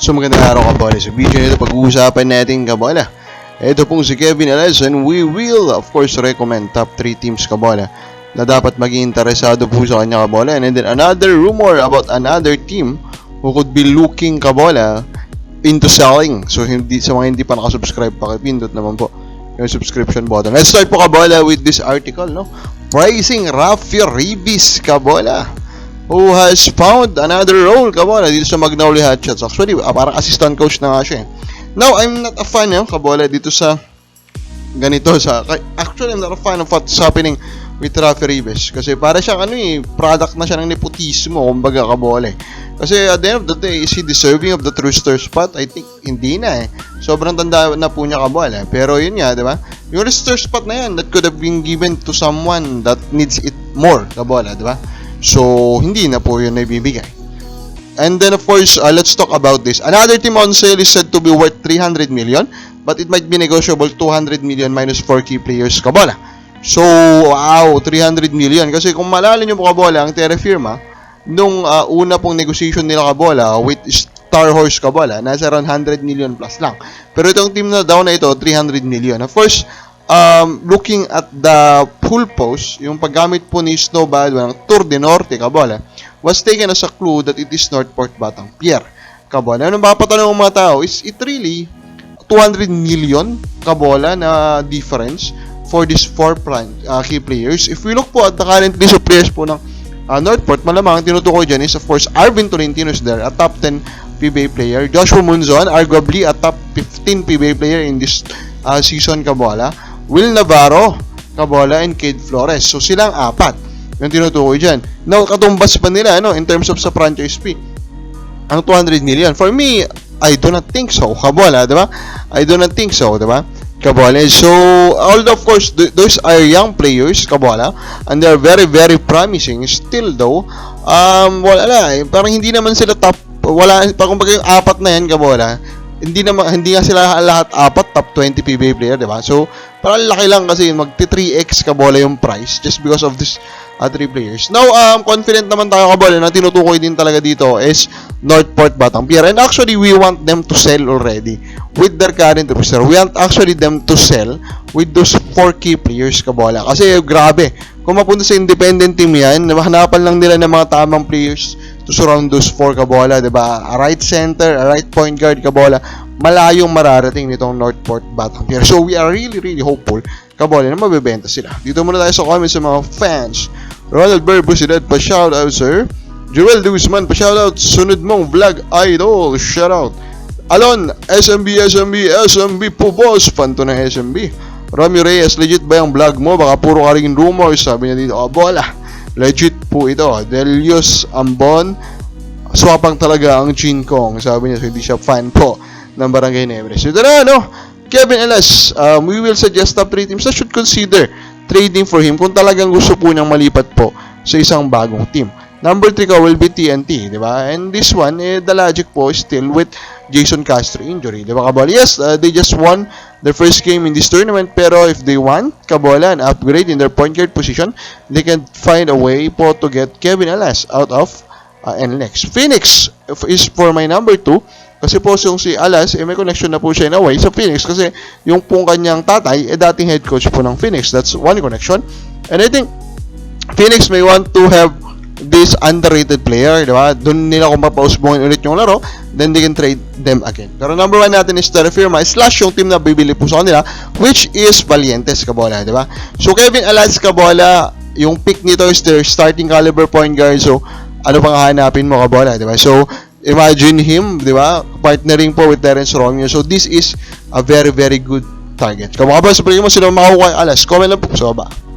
So magandang araw kabola. Sa video nito pag-uusapan natin kabola. Ito pong si Kevin and we will of course recommend top 3 teams kabola na dapat maging interesado po sa kanya kabola. And then another rumor about another team who could be looking kabola into selling. So hindi sa mga hindi pa nakasubscribe pakipindot naman po yung subscription button. Let's start po kabola with this article no. Pricing Rafi Ribis kabola who has found another role kabola dito sa Magnolia Hotshots. Actually, ah, parang assistant coach na nga siya. eh. Now, I'm not a fan eh, kabola dito sa ganito sa actually I'm not a fan of what's happening with Rafi Ribes kasi para siyang ano eh product na siya ng nepotismo kumbaga kabola eh. Kasi at the end of the day is he deserving of the Trooster spot? I think hindi na eh. Sobrang tanda na po niya kabola. Pero yun nga, di ba? Yung Rooster spot na yan that could have been given to someone that needs it more kabola, di ba? So, hindi na po yun na ibibigay. And then of course, uh, let's talk about this. Another team on sale is said to be worth 300 million, but it might be negotiable 200 million minus 4 key players kabola. So, wow, 300 million. Kasi kung malala nyo po kabola, ang Terra Firma, nung uh, una pong negotiation nila kabola with Star Horse kabola, nasa around 100 million plus lang. Pero itong team na daw na ito, 300 million. Of course, um, looking at the full post, yung paggamit po ni Snowball ng Tour de Norte kabola, was taken as a clue that it is Northport Batang Pier. Kabola, ano ba patanong ng mga tao? Is it really 200 million kabola na difference for these four prime, uh, key players? If we look po at the current list of players po ng uh, Northport, malamang ang tinutukoy dyan is of course Arvin Tolentino is there, a top 10 PBA player. Joshua Munzon, arguably a top 15 PBA player in this uh, season kabola. Will Navarro, kabola, and Kid Flores. So silang apat yung tinutukoy dyan. Now, katumbas pa nila, ano, in terms of sa franchise fee, ang 200 million. For me, I do not think so. Kabola, di ba? I do not think so, di ba? Kabola. So, although of course, th- those are young players, Kabola, and they are very, very promising. Still though, um, wala eh. Parang hindi naman sila top, wala, parang kumbaga yung apat na yan, Kabola, hindi naman hindi nga sila lahat apat top 20 PBA player, 'di ba? So, parang laki lang kasi magti 3x kabola yung price just because of this uh, three players. Now, um, confident naman tayo kabola na tinutukoy din talaga dito is Northport Batang Pier. And actually, we want them to sell already with their current roster. We want actually them to sell with those four key players kabola. Kasi grabe, kung mapunta sa independent team yan, hanapan lang nila ng mga tamang players to surround those four kabola, 'di ba? A right center, a right point guard kabola, malayong mararating nitong Northport Batang Pier. So we are really really hopeful kabola na mabebenta sila. Dito muna tayo sa comments sa mga fans. Ronald Bird Busidad, pa shout out sir. Joel Guzman, pa shout out. Sunod mong vlog idol, shout out. Alon, SMB, SMB, SMB po boss. Panto ng SMB. Romy Reyes, legit ba yung vlog mo? Baka puro ka rin rumors. Sabi niya dito, oh, bola. Legit po ito. Delius Ambon, swapang talaga ang Chin Kong. Sabi niya, so hindi siya fan po ng Barangay Nebres. Ito na, no? Kevin Elas, um, we will suggest top 3 teams that should consider trading for him kung talagang gusto po niyang malipat po sa isang bagong team. Number 3 ka will be TNT, di ba? And this one, eh, the logic po is still with Jason Castro injury, di ba, Kabola? Yes, uh, they just won their first game in this tournament, pero if they want, Kabola, an upgrade in their point guard position, they can find a way po to get Kevin Alas out of uh, NLEX. Phoenix is for my number 2, kasi po yung si Alas, eh, may connection na po siya in a way sa Phoenix kasi yung pong kanyang tatay, eh dating head coach po ng Phoenix. That's one connection. And I think Phoenix may want to have this underrated player, di ba? Doon nila kung mapausbongin ulit yung laro, then they can trade them again. Pero number one natin is Terra Firma, slash yung team na bibili po sa kanila, which is Valientes Kabola, di ba? So Kevin Alas Kabola, yung pick nito is their starting caliber point guard. So, ano pang hahanapin mo Kabola, di ba? So, imagine him, di ba? Partnering po with Terence Romeo. So, this is a very, very good target. Kung ba, sabihin mo sila makakuha alas, comment lang po sa baba.